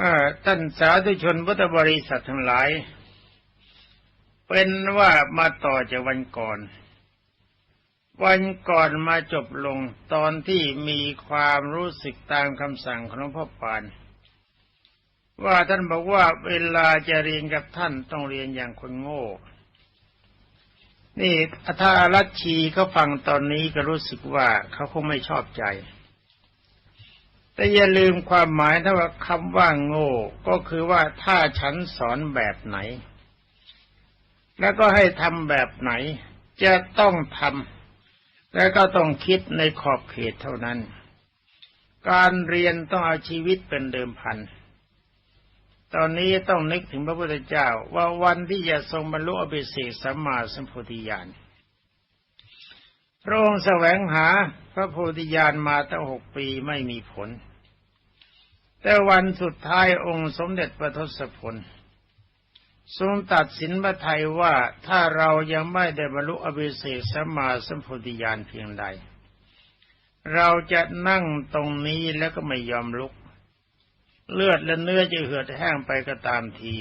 อท่านสาธุชนพุทธบริษัททั้งหลาย เป็นว่ามาต่อจากวันก่อน วันก่อนมาจบลงตอนที่มีความรู้สึกตามคำสั่งของหลวงพ่อปาน ว่าท่านบอกว่าเวลาจะเรียนกับท่านต้องเรียนอย่างคนโง่ นี่ถ้ารัชชีเขาฟังตอนนี้ก็รู้สึกว่าเขาคงไม่ชอบใจ แต่อย่าลืมความหมายถ้าว่าคำว่าโง่ ก็คือว่าถ้าฉันสอนแบบไหน แล้วก็ให้ทำแบบไหน จะต้องทำแล้วก็ต้องคิดในขอบเขตเท่านั้น การเรียนต้องเอาชีวิตเป็นเดิมพัน ตอนนี้ต้องนึกถึงพระพุทธเจ้าว่าวันที่จะทรงบรรลุอภิเศษสัมมาสัมโพธิญาณ พระองค์แสวงหาพระโพธิญาณมาตั้งหกปีไม่มีผล แต่วันสุดท้ายองค์สมเด็จพระทศพลทรงตัดสินพระทัยว่าถ้าเรายังไม่ได้บรรลุอภิเศษสมมาสัมโพธิญาณเพียงใด เราจะนั่งตรงนี้แล้วก็ไม่ยอมลุก เลือดและเนื้อจะเหือดแห้งไปก็ตามที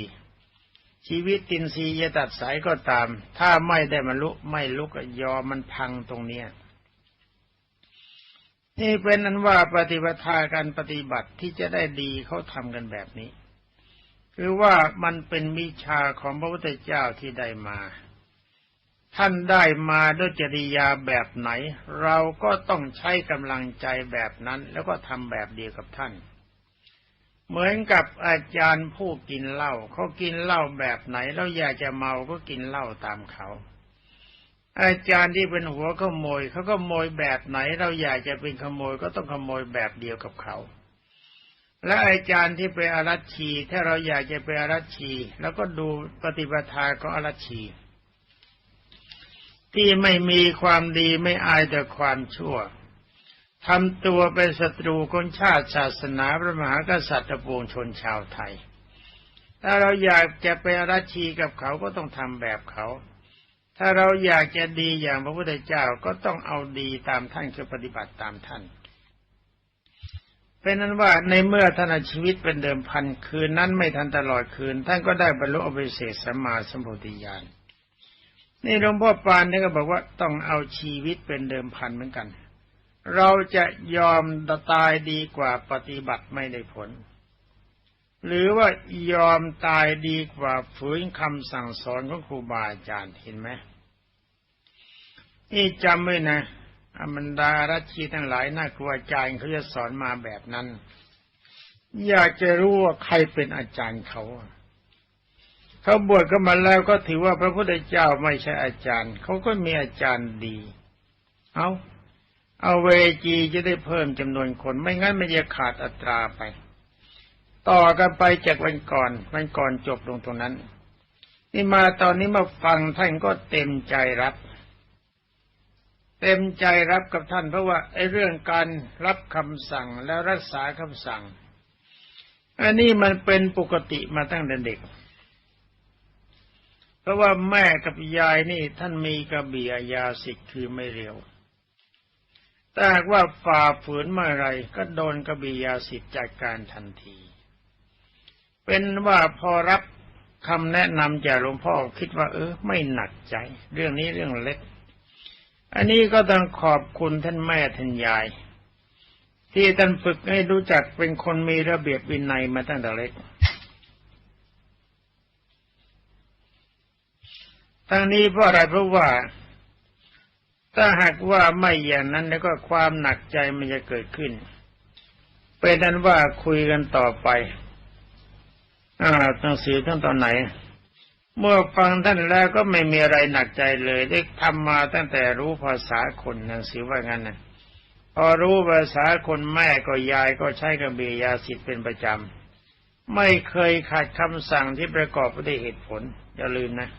ชีวิตตินซีจะตัดสายก็ตาม ถ้าไม่ได้บรรลุไม่ลุกยอมมันพังตรงเนี้ยนี่เป็นนั้นว่าปฏิบัติการปฏิบัติที่จะได้ดีเขาทำกันแบบนี้ คือว่ามันเป็นมิชาของพระพุทธเจ้าที่ได้มา ท่านได้มาด้วยจริยาแบบไหน เราก็ต้องใช้กำลังใจแบบนั้น แล้วก็ทำแบบเดียวกับท่าน เหมือนกับอาจารย์ผู้กินเหล้าเขากินเหล้าแบบไหนแล้วอยากจะเมาก็กินเหล้าตามเขาอาจารย์ที่เป็นหัวขโมยเขาก็โมยแบบไหน เราอยากจะเป็นขโมยก็ต้องขโมยแบบเดียวกับเขา และอาจารย์ที่เป็นอารัชี ถ้าเราอยากจะเป็นอารัชีแล้วก็ดูปฏิปทาของอารัชชีที่ไม่มีความดีไม่อายแต่ความชั่ว ทำตัวเป็นศัตรูคนชาติศาสนาพระมหากษัตริย์ปวงชนชาวไทย ถ้าเราอยากจะเป็นอารัชีกับเขาก็ต้องทำแบบเขา ถ้าเราอยากจะดีอย่างพระพุทธเจ้าก็ต้องเอาดีตามท่านคือปฏิบัติตามท่าน เป็นนั้นว่าในเมื่อท่านชีวิตเป็นเดิมพันคืนนั้นไม่ทันตลอดคืน ท่านก็ได้บรรลุอภิเศษสัมมาสัมโพธิญาณนี่หลวงพ่อปานนี่ก็บอกว่าต้องเอาชีวิตเป็นเดิมพันเหมือนกัน เราจะยอมตายดีกว่าปฏิบัติไม่ได้ผล หรือว่ายอมตายดีกว่าฝืนคำสั่งสอนของครูบาอาจารย์เห็นไหมนี่จำไว้นะอมันดารัชชีทั้งหลายน่าครูอาจารย์เขาจะสอนมาแบบนั้น อยากจะรู้ว่าใครเป็นอาจารย์เขาเขาบวชก็มาแล้วก็ถือว่าพระพุทธเจ้าไม่ใช่อาจารย์ เขาก็มีอาจารย์ดี เอา เอาเวจีจะได้เพิ่มจำนวนคน ไม่งั้นมันจะขาดอัตราไป ต่อกันไปจากวันก่อนวันก่อนจบลงตรงนั้น นี่มาตอนนี้มาฟังท่านก็เต็มใจรับ เต็มใจรับกับท่านเพราะว่าไอ้เรื่องการรับคำสั่งแล้วรักษาคำสั่ง อันนี้มันเป็นปกติมาตั้งแต่เด็ก เพราะว่าแม่กับยายนี่ท่านมีกระบี่ยาสิทธิ์คือไม่เร็ว แต่หากว่าฝ่าฝืนเมื่อไรก็โดนกระบี่ยาสิทธิ์จัดการทันที เป็นว่าพอรับคำแนะนำจากหลวงพ่อคิดว่า เออ ไม่หนักใจ เรื่องนี้เรื่องเล็ก อันนี้ก็ต้องขอบคุณท่านแม่ท่านยาย ที่ท่านฝึกให้รู้จักเป็นคนมีระเบียบวินัยมาตั้งแต่เล็กทั้งนี้เพราะอะไรเพราะว่า ถ้าหากว่าไม่อย่างนั้นแล้วก็ความหนักใจมันจะเกิดขึ้น เป็นนั้นว่าคุยกันต่อไป อ่าหนังสือท่านตอนไหน เมื่อฟังท่านแล้วก็ไม่มีอะไรหนักใจเลย ได้ทำมาตั้งแต่รู้ภาษาคนหนังสือว่างั้นนะพอรู้ภาษาคนแม่ก็ยายก็ใช้กระเบียาสิทธิ์เป็นประจำ ไม่เคยขาดคำสั่งที่ประกอบด้วยเหตุผล อย่าลืมนะ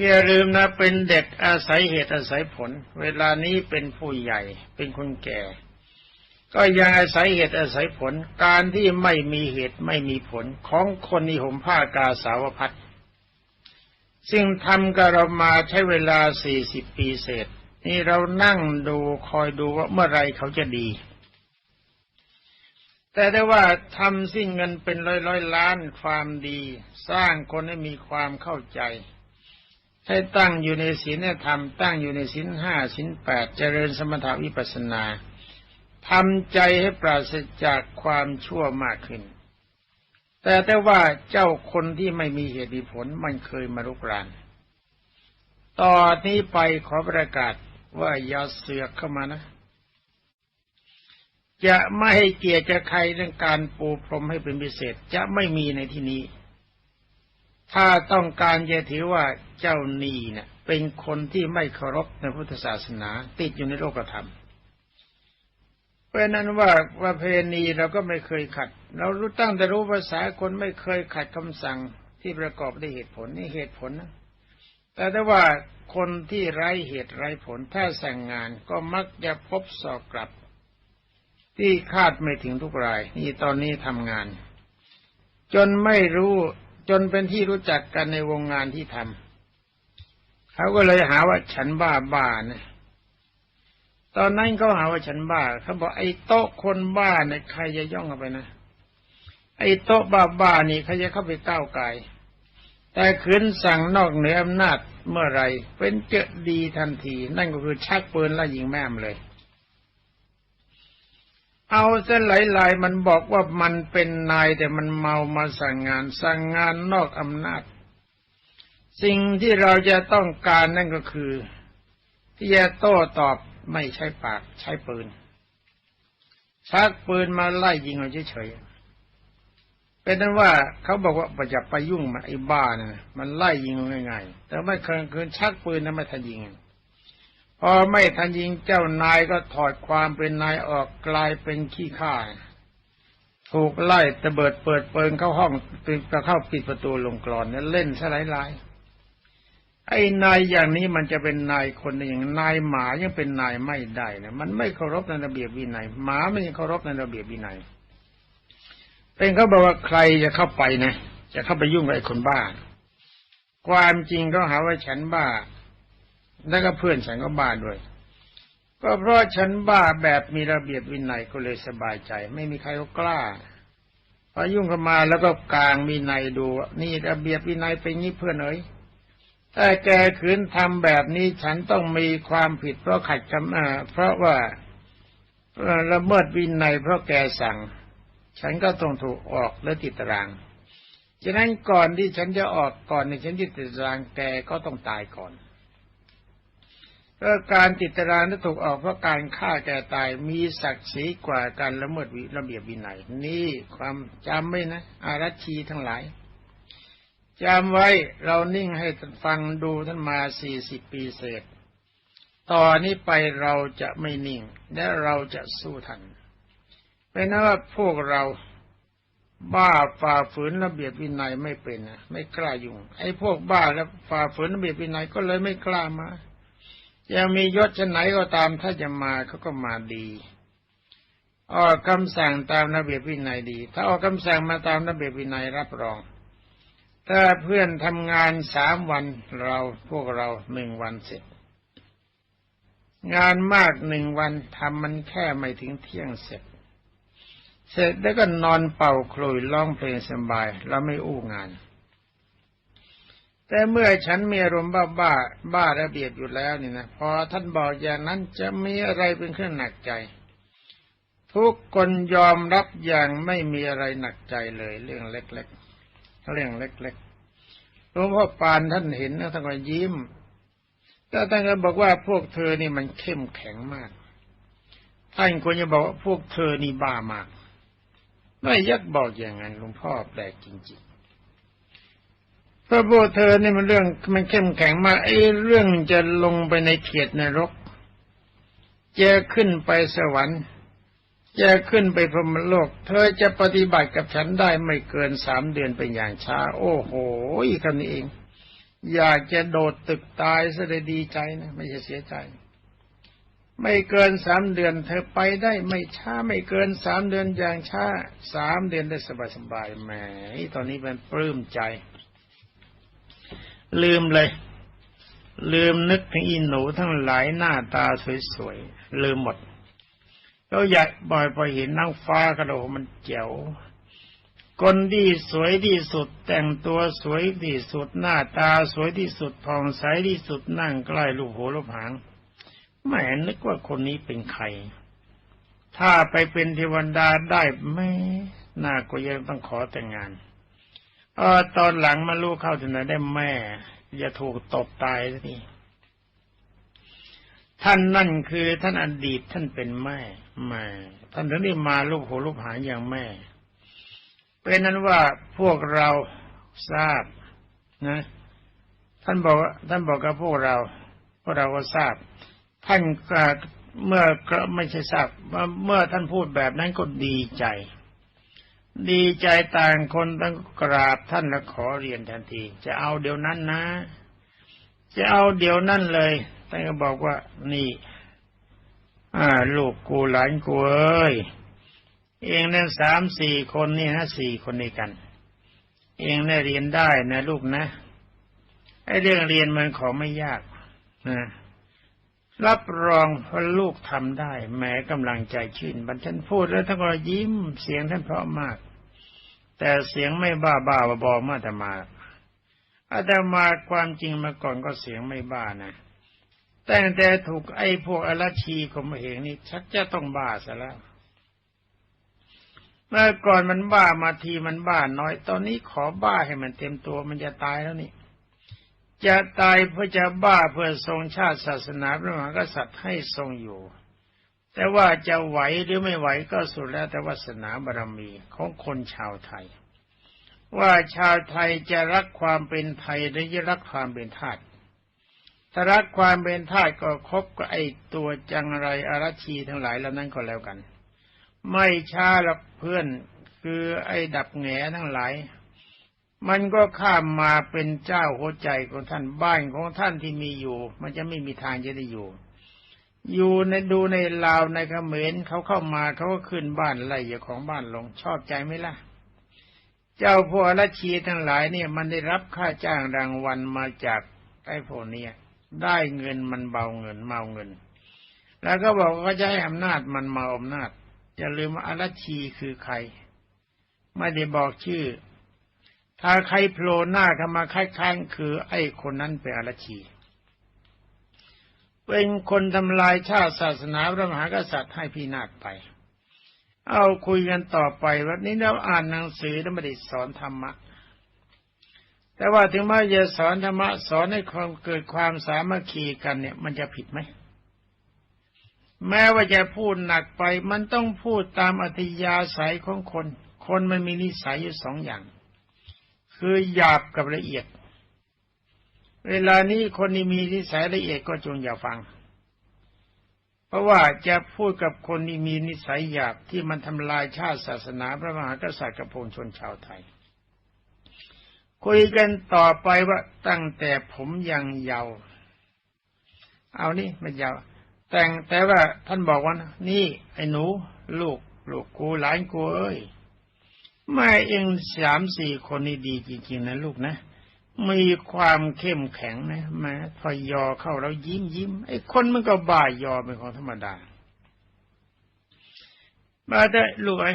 อย่าลืมนะเป็นเด็กอาศัยเหตุอาศัยผล เวลานี้เป็นผู้ใหญ่เป็นคนแก่ ก็ยังอาศัยเหตุอาศัยผล การที่ไม่มีเหตุไม่มีผลของคนนิหมผ้ากาสาวพัดซึ่งทำกับเรามาใช้เวลาสี่สิบปีเศษ นี่เรานั่งดูคอยดูว่าเมื่อไรเขาจะดี แต่ได้ว่าทำสิ้นเงินเป็นร้อยร้อยล้านความดี สร้างคนให้มีความเข้าใจ ให้ตั้งอยู่ในศีลธรรมตั้งอยู่ในศีลห้าศีลแปดเจริญสมถาวิปัสนาทำใจให้ปราศจากความชั่วมากขึ้น แต่แต่ว่าเจ้าคนที่ไม่มีเหตุผลมันเคยมารุกรานต่อนี้ไปขอประกาศว่าอย่าเสือกเข้ามานะ จะไม่ให้เกียรติใครเรื่องการปูพรมให้เป็นพิเศษจะไม่มีในที่นี้ ถ้าต้องการจะถือว่าเจ้านีเนะ่ยเป็นคนที่ไม่เคารพในพุทธศาสนา ติดอยู่ในโลกธรรม เพราะนั้นว่าประเพณีเราก็ไม่เคยขัด เรารู้ตั้งแต่รู้ภาษาคนไม่เคยขัดคำสั่งที่ประกอบด้วยเหตุผลนี่เหตุผลนะแต่ถ้าว่าคนที่ไร้เหตุไร้ผลถ้าสั่งงานก็มักจะพบสอบกลับ ที่คาดไม่ถึงทุกราย นี่ตอนนี้ทำงาน จนไม่รู้ จนเป็นที่รู้จักกันในวงงานที่ทำเขาก็เลยหาว่าฉันบ้าบ้านะตอนนั้นเขาหาว่าฉันบ้าเขาบอกไอ้โต๊ะคนบ้าเนี่ยใครจะย่องเข้าไปนะไอ้โต๊ะบ้าบ้านี่ใครจะเข้าไปก้าวไกลแต่ขืนสั่งนอกเหนืออำนาจเมื่อไรเป็นเจอดีทันที นั่นก็คือชักปืนแล้วยิงแม่มเลย เอาเส้นไหลๆมันบอกว่ามันเป็นนายแต่มันเมามาสั่งงานสั่งงานนอกอำนาจ สิ่งที่เราจะต้องการนั่นก็คือ ที่จะโต้ตอบไม่ใช้ปากใช้ปืน ชักปืนมาไล่ยิงเอาเฉยๆเป็นนั้นว่าเขาบอกว่าอย่าไปยุ่งมาไอ้บ้านะมันไล่ยิงง่ายๆแต่ไม่เคยคืนชักปืนนะไม่ทันยิง พอไม่ทันยิงเจ้านายก็ถอดความเป็นนายออกกลายเป็นขี้ข้าถูกไล่ตะเบิดเปิดเปิงเข้าห้องปิดเข้าปิดประตูลงกรอนเนี่ยเล่นซะหลายไอ้นายอย่างนี้มันจะเป็นนายคนอย่างนายหมายังเป็นนายไม่ได้นะมันไม่เคารพในระเบียบวินัยหมาไม่เคารพในระเบียบวินัยเป็นเขาบอกว่าใครจะเข้าไปนะจะเข้าไปยุ่งกับไอ้คนบ้า ความจริงเขาหาว่าฉันบ้า แล้วก็เพื่อนฉันก็บ้าด้วย ก็เพราะฉันบ้าแบบมีระเบียบวินัยก็เลยสบายใจ ไม่มีใครก็กล้าพอยุ่งเข้ามาแล้วก็กลางวินัยดู นี่ระเบียบวินัยเป็นงี้เพื่อนเอ๋ยถ้าแกขืนทำแบบนี้ฉันต้องมีความผิดเพราะขัดคำเพราะว่าละเมิดวินัยเพราะแกสั่ง ฉันก็ต้องถูกออกและติดตารางฉะนั้นก่อนที่ฉันจะออกก่อนในฉันติดตารางแกก็ต้องตายก่อน เพราะการติดตราถูกออกเพราะการฆ่าแก่ตายมีศักดิ์ศรีกว่าการละเมิดวิระเบียบวินัย นี่ความจำไว้นะ อารัชีทั้งหลายจำไว้เรานิ่งให้ฟังดูท่านมาสี่สิบปีเศษ ต่อนนี้ไปเราจะไม่นิ่ง และเราจะสู้ทันเป็นนว่าพวกเราบ้าฝ่าฝืนระเบียบวินัยไม่เป็นนะไม่กล้ายุ่งไอ้พวกบ้าแล้วฝ่าฝืนระเบียบวินัยก็เลยไม่กล้ามา จะมียศชนไหนก็ตามถ้าจะมาเขาก็มาดีออกคำสั่งตามระเบียบวินัยดี ถ้าออกคำสั่งมาตามระเบียบวินัยรับรอง ถ้าเพื่อนทำงานสามวันเราพวกเราหนึ่งวันเสร็จ งานมากหนึ่งวันทำมันแค่ไม่ถึงเที่ยงเสร็จ เสร็จแล้วก็นอนเป่าคลุยร้องเพลงสบายแล้วไม่อู้งาน แต่เมื่อฉันมีอารมณ์บ้าบ้าบ้าระเบียบอยู่แล้วนี่นะพอท่านบอกอย่างนั้นจะมีอะไรเป็นเครื่องหนักใจ ทุกคนยอมรับอย่างไม่มีอะไรหนักใจเลย เรื่องเล็กๆเรื่องเล็กๆหลวงพ่อปานท่านเห็นท่านก็ยิ้มแต่ท่านก็บอกว่าพวกเธอนี่มันเข้มแข็งมากท่านควรจะบอกว่าพวกเธอนี่บ้ามากไม่ยักบอกอย่างนั้นหลวงพ่อแปลกจริงๆ พราะพวกเธอเนี่ยมันเรื่องมันเข้มแข็งมากไอ้เรื่องจะลงไปในเขียดนรกจะขึ้นไปสวรรค์จะขึ้นไปพรหมโลก เธอจะปฏิบัติกับฉันได้ไม่เกินสามเดือนเป็นอย่างช้า โอ้โหคำนี้เอง อยากจะโดดตึกตายซะเลยดีใจนะไม่ใช่เสียใจ ไม่เกินสามเดือน เธอไปได้ไม่ช้าไม่เกินสามเดือนอย่างช้าสามเดือนได้สบายสบายแหมตอนนี้เป็นปลื้มใจ ลืมเลย ลืมนึกถึงอินหนูทั้งหลายหน้าตาสวยๆ ลืมหมดเราอยากบ่อยพอเห็นนางฟ้ากระโดดมันเจ๋วคนที่สวยที่สุด แต่งตัวสวยที่สุดหน้าตาสวยที่สุดผ่องใสที่สุดนั่งใกล้ลูกหัวลูกหางแม่นึกว่าคนนี้เป็นใคร ถ้าไปเป็นเทวดาได้ไม่น่าก็ยังต้องขอแต่งงาน เออตอนหลังมาลูกเข้าถึงไหนได้แม่จะถูกตบตายทีท่านนั่นคือท่านอดีตท่านเป็นแม่แม่ท่านถึงได้มาลูกหัวลูกหางอย่างแม่ เป็นนั้นว่าพวกเราทราบนะ ท่านบอกท่านบอกกับพวกเราพวกเราก็ทราบ ท่านเมื่อไม่ใช่ทราบเมื่อท่านพูดแบบนั้นก็ดีใจ ดีใจต่างคนตั้งกราบท่านและขอเรียนทันที จะเอาเดี๋ยวนั้นนะ จะเอาเดี๋ยวนั้นเลยท่านก็บอกว่านี่อ่าลูกกูหลานกูเอ้ยเองนั่นสามสี่คนนี่นะสี่คนนี้กัน เองได้เรียนได้นะลูกนะไอ้เรื่องเรียนมันของไม่ยากนะ รับรองว่าลูกทำได้แม้กำลังใจชื่นบันท่านพูดแล้วท่านก็ยิ้มเสียงท่านเพราะมาก แต่เสียงไม่บ้าบ้าบอมาแต่มาอาตมาความจริงมาก่อนก็เสียงไม่บ้านะแต่แต่ถูกไอ้พวกอรชีขมเหงนี่ชักจะต้องบ้าซะแล้ว เมื่อก่อนมันบ้ามาทีมันบ้าน้อย ตอนนี้ขอบ้าให้มันเต็มตัวมันจะตายแล้วนี่ จะตายเพื่อจะบ้าเพื่อทรงชาติศาสนาพระมหากษัตริย์ให้ทรงอยู่ แต่ว่าจะไหวหรือไม่ไหวก็สุดแล้วแต่วาสนาบารมีของคนชาวไทย ว่าชาวไทยจะรักความเป็นไทยหรือจะรักความเป็นทาสถ้ารักความเป็นทาสก็คบกับไอ้ตัวจังไรอารัชีทั้งหลายแล้วนั้นก็แล้วกัน ไม่ช้าหรอกเพื่อนคือไอ้ดับแงทั้งหลาย มันก็ข้ามมาเป็นเจ้าหัวใจของท่านบ้านของท่านที่มีอยู่ มันจะไม่มีทางจะได้อยู่ อยู่ในดูในลาวในเขมรเขาเข้ามาเขาก็ขึ้นบ้านไล่อย่าของบ้านลงชอบใจไหมล่ะ เจ้าพวกอารัชีทั้งหลายเนี่ย มันได้รับค่าจ้างรางวัลมาจากไอ้พวกนี้ได้เงินมันเบาเงินเมาเงิน แล้วก็บอกว่าจะให้อำนาจมันมาอำนาจอย่าลืมว่าอารัชีคือใคร ไม่ได้บอกชื่อ ถ้าใครโผล่หน้าเข้ามาคล้ายๆคือไอ้คนนั้นเป็นอารชี เป็นคนทำลายชาติศาสนาพระมหากษัตริย์ให้พินาศไป เอาคุยกันต่อไปวันนี้เราอ่านหนังสือแล้วไม่ได้สอนธรรมะ แต่ว่าถึงแม้จะสอนธรรมะสอนให้ความเกิดความสามัคคีกันเนี่ย มันจะผิดไหมแม้ว่าจะพูดหนักไป มันต้องพูดตามอัธยาศัยของคน คนมันมีนิสัยอยู่สองอย่าง คือหยาบกับละเอียด เวลานี้คนที่มีนิสัยละเอียดก็จงอย่าฟัง เพราะว่าจะพูดกับคนที่มีนิสัยหยาบที่มันทำลายชาติศาสนาพระมหากษัตริย์กับพงชนชาวไทย คุยกันต่อไปว่าตั้งแต่ผมยังเยาว์เอานี่ไม่เยาว์แต่งแต่ว่าท่านบอกว่านี่ไอ้หนู ลูก ลูกกูหลานกูเอ้ย ไม่เองสามสี่คนนี่ดีจริงๆนะลูกนะ มีความเข้มแข็งนะแม้พอยอเข้าแล้วยิ้มยิ้มไอ้คนมันก็บ่ายยอเป็นของธรรมดามาได้ลูกไอ้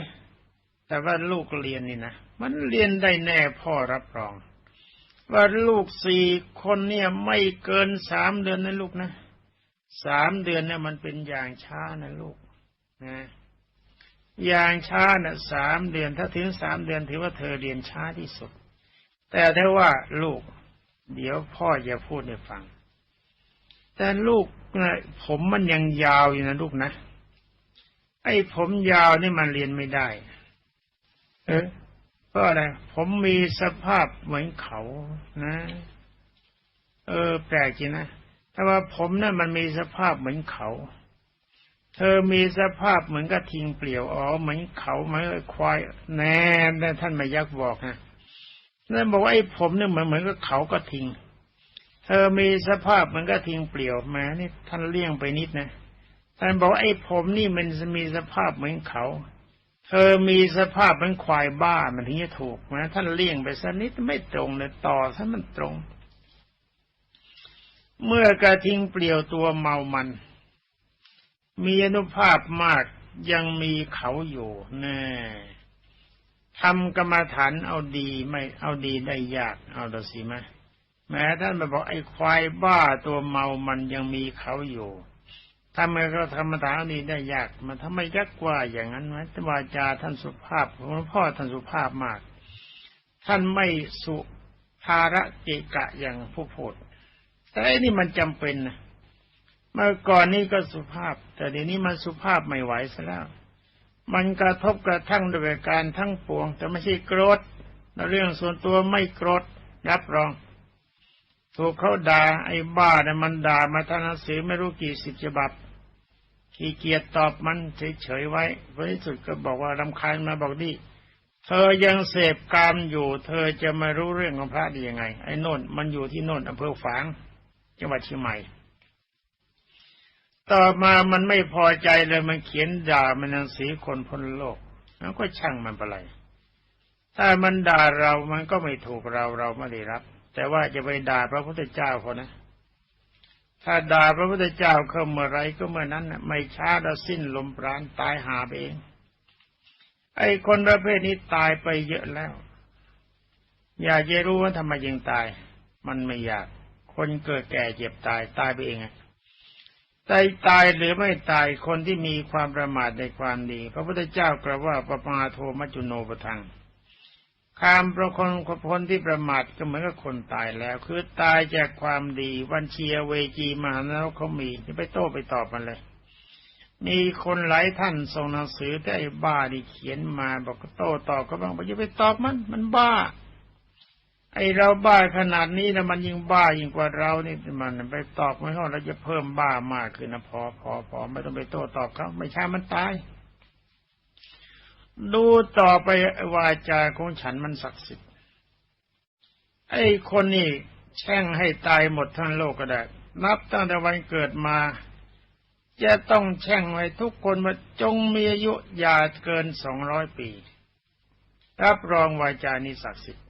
แต่ว่าลูกเรียนนี่นะมันเรียนได้แน่พ่อรับรอง ว่าลูกสี่คนเนี่ยไม่เกินสามเดือนนะลูกนะสามเดือนเนี่ยมันเป็นอย่างช้านะลูกนะ อย่างช้านะ่ะสามเดือนถ้าถึงสามเดือนถือว่าเธอเรียนช้าที่สุด แต่ถ้าว่าลูก เดี๋ยวพ่อจะพูดให้ฟัง แต่ลูกนะผมมันยังยาวอยู่นะลูกนะไอ้ผมยาวนี่มันเรียนไม่ได้ เออเพราะอะไรผมมีสภาพเหมือนเขานะ เออ แปลกจริงนะแต่ว่าผมนั่นมันมีสภาพเหมือนเขา เธอมีสภาพเหมือนกระทิงเปลี่ยวอ๋อเหมือนเขาเหมือนควายแน่แต่ท่านมายักบอกนะนั่นบอกว่าไอ้ผมเนี่ยเหมือนเหมือนกับเขากระทิง เธอมีสภาพเหมือนกระทิงเปลี่ยวแม้นี่ท่านเลี่ยงไปนิดนะท่านบอกว่าไอ้ผมนี่มันมีสภาพเหมือนเขา เธอมีสภาพเป็นควายบ้ามันถึงจะถูกนะท่านเลี่ยงไปสักนิดไม่ตรงเลยต่อถ้ามันตรง เมื่อกระทิงเปลี่ยวตัวเมามัน มีอนุภาพมากยังมีเขาอยู่แน่ทำกรรมฐานเอาดีไม่เอาดีได้ยากเอาละสิมะแม้ท่านมาบอกไอ้ควายบ้าตัวเมามันยังมีเขาอยู่ทำไมก็ธรรมฐานเอาดีได้ยากมันทำไมยักกว่าอย่างนั้นวะวาจาท่านสุภาพหลวงพ่อท่านสุภาพมาก ท่านไม่สุภาระเกะกะอย่างผู้พูดแต่อันนี้มันจำเป็นนะ เมื่อก่อนนี้ก็สุภาพ แต่เดี๋ยวนี้มันสุภาพไม่ไหวซะแล้ว มันกระทบกระทั่งด้วยการทั้งปวง แต่ไม่ใช่โกรธเรื่องส่วนตัวไม่โกรธรับรอง ถูกเขาด่าไอ้บ้าเนี่ยมันด่ามาทางหนังสือไม่รู้กี่สิบฉบับ ขี้เกียจตอบมันเฉยๆไว้ผลที่สุดก็บอกว่ารำคาญมาบอกดิเธอยังเสพกามอยู่ เธอจะมารู้เรื่องของพระได้ยังไง ไอ้นนท์มันอยู่ที่นนท์อำเภอฝาง จังหวัดเชียงใหม่ ต่อมามันไม่พอใจเลยมันเขียนด่ามันนังสือคนพ้นโลกแล้วก็ช่างมันไปเลยถ้ามันด่าเรามันก็ไม่ถูกเราเราไม่ได้รับ แต่ว่าจะไปด่าพระพุทธเจ้าคนนะ ถ้าด่าพระพุทธเจ้าเข้าเมื่อไรก็เมื่อนั้นไม่ช้าเราสิ้นลมปราณตายหาไปเองไอ้คนประเภทนี้ตายไปเยอะแล้ว อยากจะรู้ว่าทำไมยังตาย มันไม่อยาก คนเกิดแก่เจ็บตายตายไปเอง ตายตายหรือไม่ตายคนที่มีความประมาทในความดี พระพุทธเจ้ากล่าวว่าปปาโทมัจุโนปทังคามประคนคนที่ประมาทก็เหมือนกับคนตายแล้ว คือตายจากความดีวันเชียเวจีมหานรกเขามีที่ไปโต้ไปตอบมันเลย มีคนหลายท่านส่งหนังสือแต่ไอ้บ้าที่เขียนมาบอกก็โต้ตอบก็บ้างบอกอย่าไปตอบมัน มันบ้า ไอเราบ้าขนาดนี้นะมันยิ่งบ้ายิ่งกว่าเรานี่มันไปตอบไม่เขาเราจะเพิ่มบ้ามากขึ้นนะพอพอพอไม่ต้องไปโต้ตอบเขาไม่ใช่มันตาย ดูต่อไปวาจาของฉันมันศักดิ์สิทธิ์ไอ้คนนี่แช่งให้ตายหมดทั้งโลกก็ได้ นับตั้งแต่วันเกิดมา จะต้องแช่งไว้ทุกคนว่าจงมีอายุอย่าเกินสองร้อยปีรับรองวาจานี้ศักดิ์สิทธิ์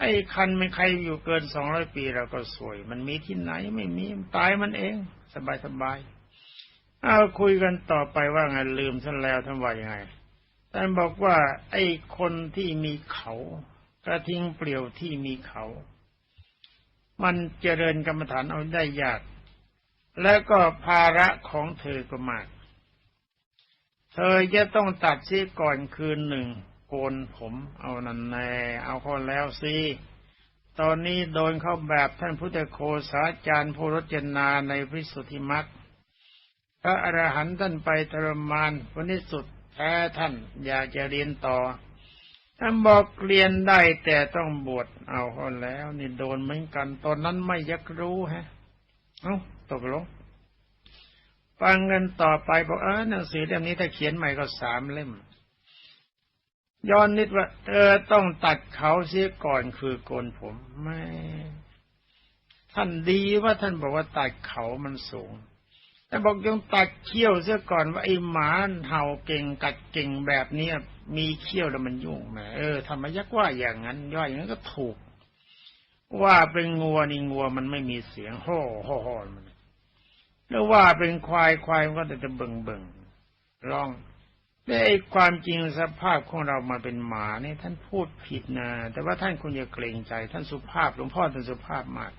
ไอ้คันไม่ใครอยู่เกินสองร้อยปีเราก็สวย มันมีที่ไหนไม่มีตายมันเอง สบายสบายเอาคุยกันต่อไปว่าไงลืมท่านแล้วท่านว่ายังไงท่านบอกว่า ไอ้คนที่มีเขา กระทิ้งเปลี่ยวที่มีเขา มันเจริญกรรมฐานเอาได้ยาก แล้วก็ภาระของเธอก็มาก เธอจะต้องตัดซีก่อนคืนหนึ่ง โกนผมเอานันแน่เอาเขาแล้วสิตอนนี้โดนเข้าแบบท่านพุทธโคสาจารย์ผู้รจนาในพิสุทธิมักพระอรหันต์ท่านไปทรมานวันนี้สุดแท้ท่านอยากจะเรียนต่อ ท่านบอกเรียนได้แต่ต้องบวชเอาเขาแล้ว นี่โดนเหมือนกัน ตอนนั้นไม่ยักรู้ฮะ เอาตกลงฟังเงินต่อไปบอกเออหนังสือเล่มนี้ถ้าเขียนใหม่ก็สามเล่ม ย้อนนิดว่า เธอต้องตัดเขาเสียก่อนคือโกนผมไม่ท่านดีว่าท่านบอกว่าตัดเขามันสูง แต่บอกยังตัดเขี้ยวเสียก่อนว่าไอ้หมาเห่าเก่งกัดเก่งแบบเนี้ยมีเขี้ยวแล้วมันยุ่งแหมเออทำไมยักว่าอย่างนั้นย่อยอย่างนั้นก็ถูก ว่าเป็นงัวนี่งัวมันไม่มีเสียงโห่โห่โห่มันแล้วว่าเป็นควายควายมันก็จะเบิ่งเบิ่งร้อง แต่ไอ้ความจริงสภาพของเรามาเป็นหมาเนี่ยท่านพูดผิดนะแต่ว่าท่านคุณอย่าเกรงใจ ท่านสุภาพหลวงพ่อท่านสุภาพมาก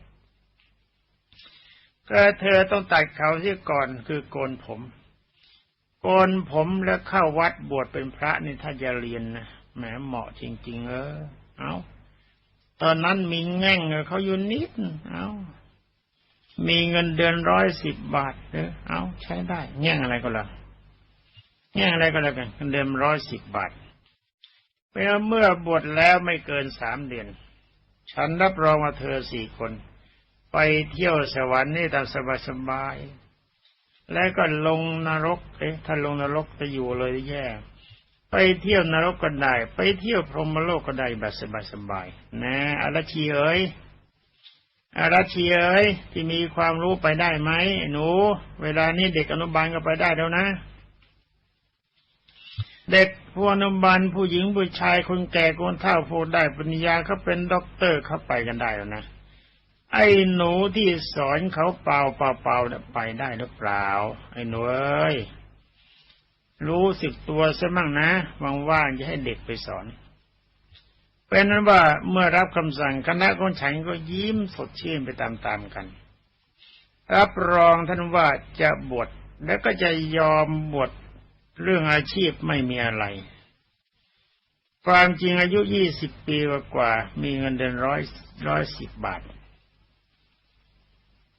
ก็เธอต้องตัดเขาเสียก่อนคือโกนผม โกนผมแล้วเข้าวัดบวชเป็นพระนี่ถ้าจะเรียนนะแหมเหมาะจริง ๆ เออ เอาตอนนั้นมีแง่งเขาอยู่นิดเอามีเงินเดือนร้อยสิบบาทเออเอาใช้ได้ แง่งอะไรก็แล้ว แง่อะไรก็แล้วกันเดิมร้อยสิบบาทเมื่อเมื่อบวชแล้วไม่เกินสามเดือน ฉันรับรองว่าเธอสี่คน ไปเที่ยวสวรรค์นี่ตามสบายๆแล้วก็ลงนรกเอ๊ะถ้าลงนรกจะอยู่เลยแย่ ไปเที่ยวนรกก็ได้ ไปเที่ยวพรหมโลกก็ได้แบบสบายๆนะอารัชีเอ๋ยอารัชีเอ๋ยที่มีความรู้ไปได้ไหมหนู เวลานี้เด็กอนุบาลก็ไปได้แล้วนะ เด็กผู้อนุบาลผู้หญิงผู้ชายคนแก่คนเฒ่าผู้ได้ปัญญาเขาเป็นด็อกเตอร์เขาไปกันได้แล้วนะไอ้หนูที่สอนเขาเปล่าเปล่าเปล่าไปได้หรือเปล่า ไอ้หนูเอ้ยรู้สึกตัวซะมั่งนะว่างๆจะให้เด็กไปสอน เป็นนั้นว่าเมื่อรับคำสั่งคณะคนฉันก็ยิ้มสดชื่นไปตามๆกัน รับรองท่านว่าจะบวชแล้วก็จะยอมบวช เรื่องอาชีพไม่มีอะไร ความจริงอายุยี่สิบปีกว่า มีเงินเดือนร้อยร้อยสิบบาท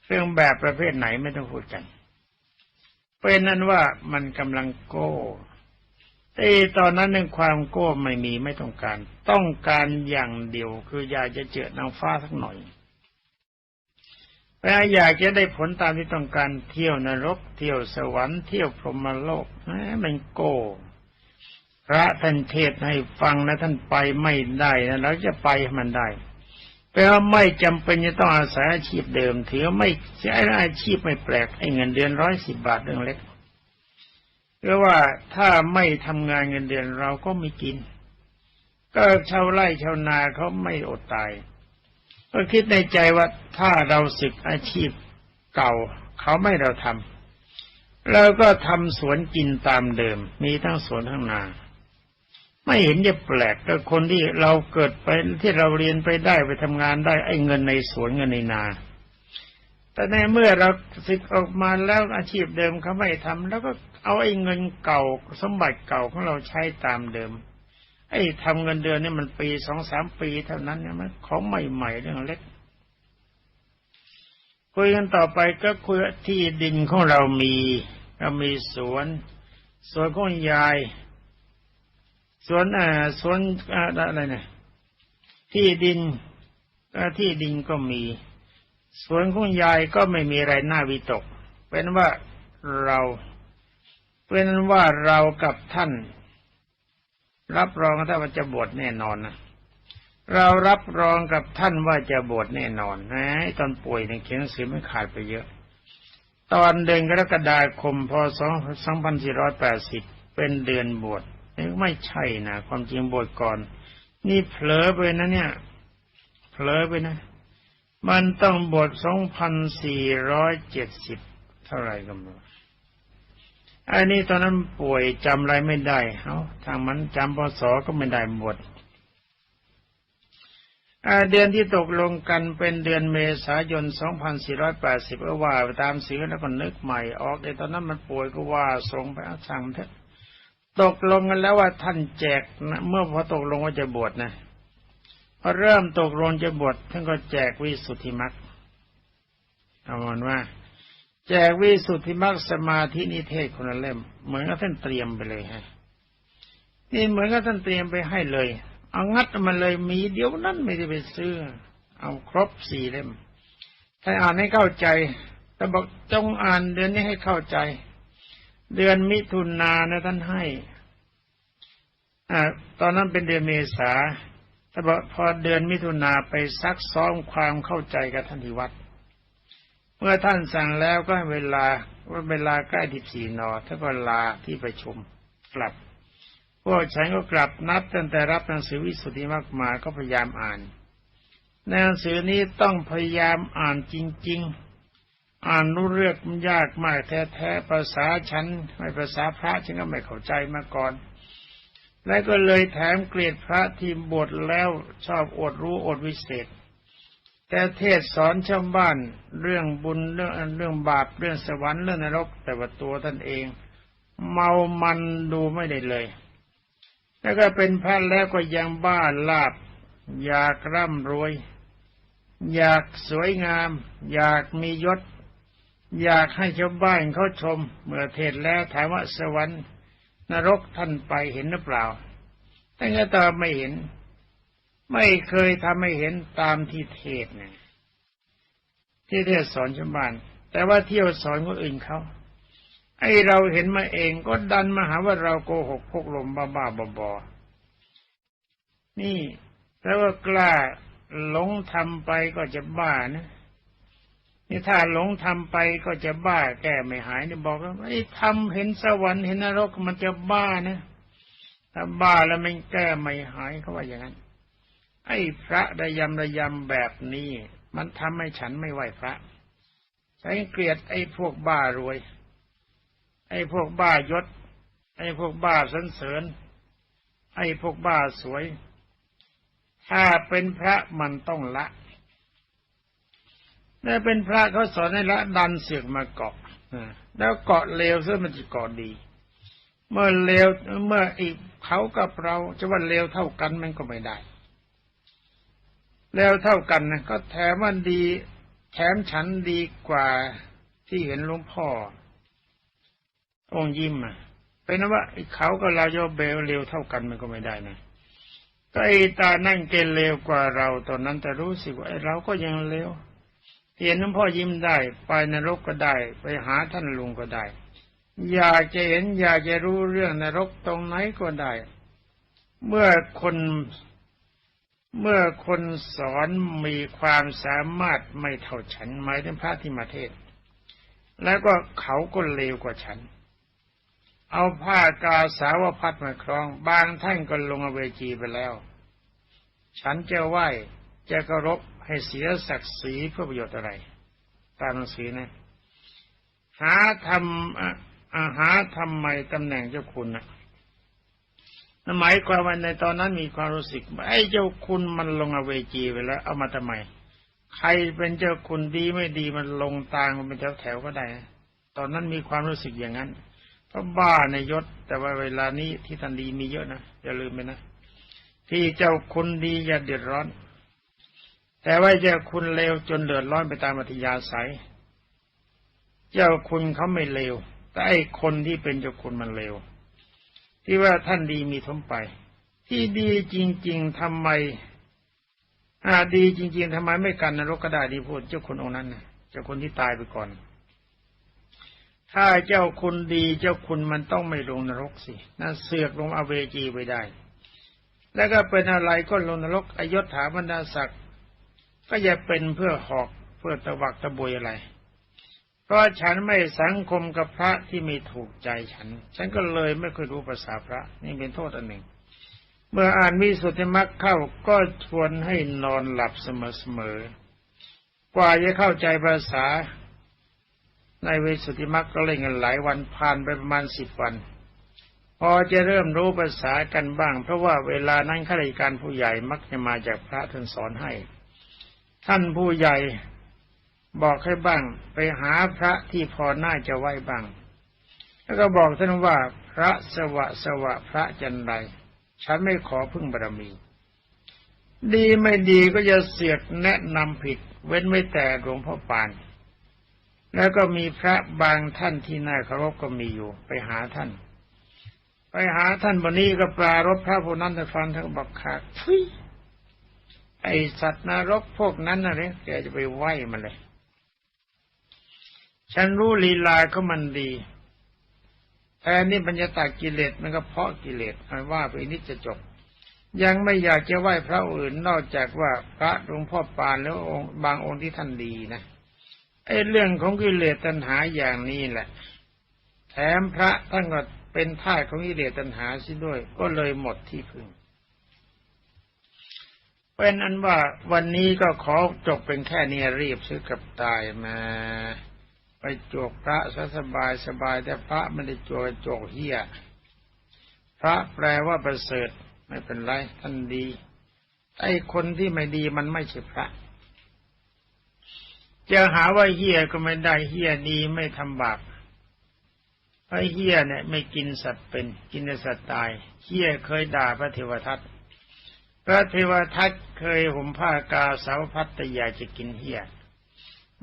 เครื่องแบบประเภทไหนไม่ต้องพูดกันเป็นนั้นว่ามันกำลังโก้แต่ตอนนั้นในความโก้ไม่มีไม่ต้องการ ต้องการอย่างเดียวคืออยากจะเจอนางฟ้าสักหน่อย แต่อยากจะได้ผลตามที่ต้องการเที่ยวนรก เที่ยวสวรรค์เที่ยวพรหมโลกนะมันโก้พระท่านเทศให้ฟังนะท่านไปไม่ได้นะเราจะไปมันได้แปลว่าไม่จำเป็นจะต้องอาศัยอาชีพเดิมถือไม่ใช้อาชีพไม่แปลกให้เงินเดือนร้อยสิบบาทเรื่องเล็กเพราะว่าถ้าไม่ทำงานเงินเดือนเราก็ไม่กิน ก็ชาวไร่ชาวนาเขาไม่อดตาย ก็คิดในใจว่าถ้าเราศึกอาชีพเก่า เขาไม่เราทำเราก็ทำสวนกินตามเดิม มีทั้งสวนทั้งนาไม่เห็นจะแปลกก็คนที่เราเกิดไปที่เราเรียนไปได้ไปทำงานได้ไอ้เงินในสวนเงินในนาแต่ในเมื่อเราศึกออกมาแล้วอาชีพเดิมเขาไม่ทำแล้วก็เอาไอ้เงินเก่าสมบัติเก่าของเราใช้ตามเดิม ไอ้ทำเงินเดือนนี่มันปีสองสามปีเท่านั้นเนี่ยมันของใหม่ๆเรื่องเล็ก คุยกันต่อไปก็คุยที่ดินของเรามีเรามีสวนสวนของยาย สวนอ่าสวนอะไรเนี่ยที่ดินที่ดินก็มี สวนของยายก็ไม่มีอะไรน่าวิตก เป็นว่าเรา เป็นว่าเรากับท่าน รับรองถ้าว่าจะบวชแน่นอนนะเรารับรองกับท่านว่าจะบวชแน่นอนนะตอนป่วยในเขียนหนังสือไม่ขาดไปเยอะ ตอนเดือนกรกฎาคมพศ2480 เป็นเดือนบวชไม่ใช่นะความจริงบทก่อน นี่เผลอไปนะเนี่ยเผลอไปนะ มันต้องบทสองพันสี่ร้อยเจ็ดสิบเท่าไรกันบ้าง อันนี้ตอนนั้นป่วยจำอะไรไม่ได้เอาทางมันจำพศก็ไม่ได้หมดเดือนที่ตกลงกันเป็นเดือนเมษายน 2480เอาว่าตามสือแล้วก็นึกใหม่ออกในตอนนั้นมันป่วยก็ว่าส่งไปสั่งเถอะตกลงกันแล้วว่าท่านแจกนะเมื่อพอตกลงว่าจะบวชนะพอเริ่มตกลงจะบวชท่านก็แจกวิสุทธิมรรคเอามันว่า แจกวิสุทธิมรรคสมาธินิเทศคนละเล่ม เหมือนกับท่านเตรียมไปเลยฮะนี่เหมือนกับท่านเตรียมไปให้เลย เอางัดมันเลยมีเดี๋ยวนั้นไม่ได้ไปซื้อ เอาครบสี่เล่มถ้าอ่านให้เข้าใจแต่บอกจงอ่านเดือนนี้ให้เข้าใจ เดือนมิถุนานะท่านให้อตอนนั้นเป็นเดือนเมษาถ้าพอเดือนมิถุนาไปซักซ้อมความเข้าใจกับท่านที่วัด เมื่อท่านสั่งแล้วก็เวลาว่าเวลาใกล้ที่สี่นอท่านก็ลาที่ประชุมกลับพวกฉันก็กลับนับตั้งแต่รับหนังสือวิสุทธิมากมาก็พยายามอ่านในหนังสือนี้ต้องพยายามอ่านจริง ๆ อ่านรู้เรื่องมันยากมากแท้ๆภาษาฉันไม่ภาษาพระฉันก็ไม่เข้าใจมาก่อน และก็เลยแถมเกลียดพระที่บทแล้วชอบอดรู้อดวิเศษ แต่เทศสอนชาวบ้านเรื่องบุญเรื่องเรื่องบาปเรื่องสวรรค์เรื่องนรก แต่ว่าตัวท่านเอง เมามันดูไม่ได้เลย แล้วก็เป็นพระแล้วก็ยังบ้าลาบ อยากร่ำรวย อยากสวยงาม อยากมียศ อยากให้ชาวบ้านเขาชม เมื่อเทศแล้วถามว่าสวรรค์ นรกท่านไปเห็นหรือเปล่าท่านก็ตอบไม่เห็น ไม่เคยทำให้เห็นตามที่เทศเนี่ยที่เทศสอนชาวบ้าน แต่ว่าเที่ยวสอนคนอื่นเขาไอเราเห็นมาเองก็ดันมาหาว่าเราโกหกพกลมบ้าบ้าบอนี่แล้วก็กล้าหลงทำไปก็จะบ้านะนี่ถ้าหลงทำไปก็จะบ้าแก้ไม่หายนี่บอกว่าไอ้ทำเห็นสวรรค์เห็นนรกมันจะบ้านะถ้าบ้าแล้วมันแก้ไม่หายเขาว่าอย่างนั้น ไอ้พระระยำระยำแบบนี้ มันทำให้ฉันไม่ไหวพระฉันเกลียดไอ้พวกบ้ารวย ไอ้พวกบ้ายศ ไอ้พวกบ้าสันเสริญ ไอ้พวกบ้าสวย ถ้าเป็นพระมันต้องละถ้าเป็นพระเขาสอนให้ละดันเสือกมาเกาะแล้วเกาะเลวซึ่งมันจะเกาะดี เมื่อเลวเมื่ออีกเขากับเราจะว่าเลวเท่ากันมันก็ไม่ได้ เลวเท่ากันนะก็แถมมันดี แถมฉันดีกว่าที่เห็นหลวงพ่อ องยิ้มอะเป็นว่าเขากับเราโยเบลเร็วเท่ากันมันก็ไม่ได้นะก็ไอ้ตานั่งเกลเร็วกว่าเราตอนนั้นแต่รู้สึกว่าไอ้เราก็ยังเร็วเห็นหลวงพ่อยิ้มได้ ไปนรกก็ได้ ไปหาท่านลุงก็ได้ อยากจะเห็นอยากจะรู้เรื่องนรกตรงไหนก็ได้ เมื่อคน เมื่อคนสอนมีความสามารถไม่เท่าฉันหมายถึงพระที่มาเทศ แล้วก็เขาก็เลวกว่าฉัน เอาผ้ากาสาวพัดมาครอง บางท่านก็ลงอเวจีไปแล้ว ฉันจะไหว้จะเคารพให้เสียศักดิ์ศรีเพื่อประโยชน์อะไร ตามหนังสือนะ หาทำอาหาทำไมตำแหน่งเจ้าคุณนะ หมายความว่าในตอนนั้นมีความรู้สึกไอ้เจ้าคุณมันลงอเวจีไปแล้ว เอามาทำไม ใครเป็นเจ้าคุณดีไม่ดีมันลงตางมันเป็นแถวแถวก็ได้ ตอนนั้นมีความรู้สึกอย่างนั้นเพราะบ้าในยศ แต่ว่าเวลานี้ที่ท่านดีมีเยอะนะอย่าลืมไปนะที่เจ้าคุณดีอย่าเดือดร้อน แต่ว่าเจ้าคุณเลวจนเดือดร้อนไปตามอัธยาศัย เจ้าคุณเขาไม่เลวแต่ไอ้คนที่เป็นเจ้าคุณมันเลว ที่ว่าท่านดีมีทมไป ที่ดีจริง ๆทำไมอ่าดีจริง ๆทำไมไม่กันนรกก็ได้ดีพูดเจ้าคนองค์นั้นนะเจ้าคนที่ตายไปก่อน ถ้าเจ้าคุณดีเจ้าคุณมันต้องไม่ลงนรกสิน่าเสือกลงอเวจีไปได้ แล้วก็เป็นอะไรก็ลงนรกอยศถาบรรดาศักดิ์ก็อย่าเป็นเพื่อหอกเพื่อตะวักตะบวยอะไร เพราะฉันไม่สังคมกับพระที่ไม่ถูกใจฉัน ฉันก็เลยไม่เคยรู้ภาษาพระ นี่เป็นโทษอันหนึ่ง เมื่ออ่านมีสุติมักเข้าก็ชวนให้นอนหลับเสมอๆกว่าจะเข้าใจภาษา ในวิสุทธิมักก็เล่นกันหลายวันผ่านไปประมาณสิบวันพอจะเริ่มรู้ภาษากันบ้าง เพราะว่าเวลานั้นข้าราชการผู้ใหญ่มักจะมาจากพระท่านสอนให้ ท่านผู้ใหญ่ บอกให้บ้าง ไปหาพระที่พอน่าจะไหวบ้าง แล้วก็บอกท่านว่าพระสวะสวะพระจันไรฉันไม่ขอพึ่งบารมี ดีไม่ดีก็จะเสียดแนะนำผิด เว้นไม่แต่หลวงพ่อปาน แล้วก็มีพระบางท่านที่น่าเคารพก็มีอยู่ ไปหาท่าน ไปหาท่านวันนี้ก็ปรารบพระผู้นั้นแต่ฟังทั้งบักขาดไอสัตว์นรกพวกนั้นนะเนี่ยแกจะไปไหวมันเลย ฉันรู้ลีลาเขามันดีแต่นี่ปัญญาตากิเลสมันก็เพาะกิเลสว่าไปนิดจะจบ ยังไม่อยากจะไหว้พระอื่นนอกจากว่าพระหลวงพ่อปานแล้วองค์บางองค์ที่ท่านดีนะไอ้เรื่องของกิเลสตัณหาอย่างนี้แหละ แถมพระท่านก็เป็นท่าของกิเลสตัณหาสิด้วย ก็เลยหมดที่พึ่งเป็นอันว่าวันนี้ก็ขอจบเป็นแค่นี้รีบซื้อกับตายมา ไปโจกพระซะสบายสบายแต่พระไม่ได้โจกโจกเฮียพระแปลว่าประเสริฐไม่เป็นไรท่านดี ไอ้คนที่ไม่ดีมันไม่ใช่พระจะหาว่าเฮียก็ไม่ได้เฮียดีไม่ทำบาปไอ้เฮียเนี่ยไม่กินสัตว์เป็นกินสัตว์ตายเฮียเคยด่าพระเทวทัตพระเทวทัตเคยห่มผ้ากาสาวพัตตยาจะกินเฮีย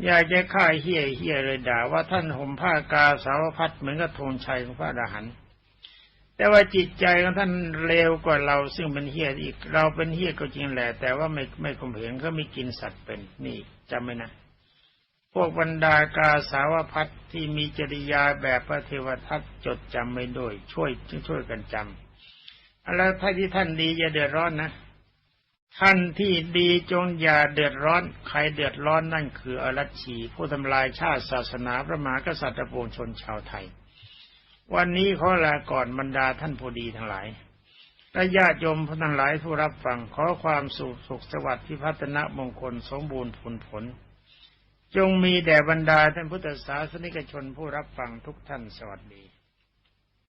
อยากจะฆ่าเฮี้ยเฮี้ยเลยด่าว่าท่านห่มผ้ากาสาวพัดเหมือนกับธงชัยของพระอรหันต์แต่ว่าจิตใจของท่านเลวกว่าเราซึ่งเป็นเฮี้ยอีก เราเป็นเฮี้ยก็จริงแหละ แต่ว่าไม่ไม่คมเหงเขาไม่กินสัตว์เป็นนี่จำไว้นะพวกบรรดากาสาวพัดที่มีจริยาแบบพระเทวทัตจดจำไม่ด้วย ช่วยช่วยกันจำแล้วถ้าที่ท่านดีอย่าเดือดร้อนนะ ท่านที่ดีจงอย่าเดือดร้อน ใครเดือดร้อนนั่นคืออรัชชี ผู้ทำลายชาติศาสนาพระมหากษัตริย์ปวงชนชาวไทย วันนี้ขอลาก่อนบรรดาท่านผู้ดีทั้งหลายและญาติโยมทั้งหลายผู้รับฟังขอความสุขสุขสวัสดิ์พิพัฒนมงคลสมบูรณ์ผลผล จงมีแด่บรรดาท่านพุทธศาสนิกชนผู้รับฟังทุกท่านสวัสดี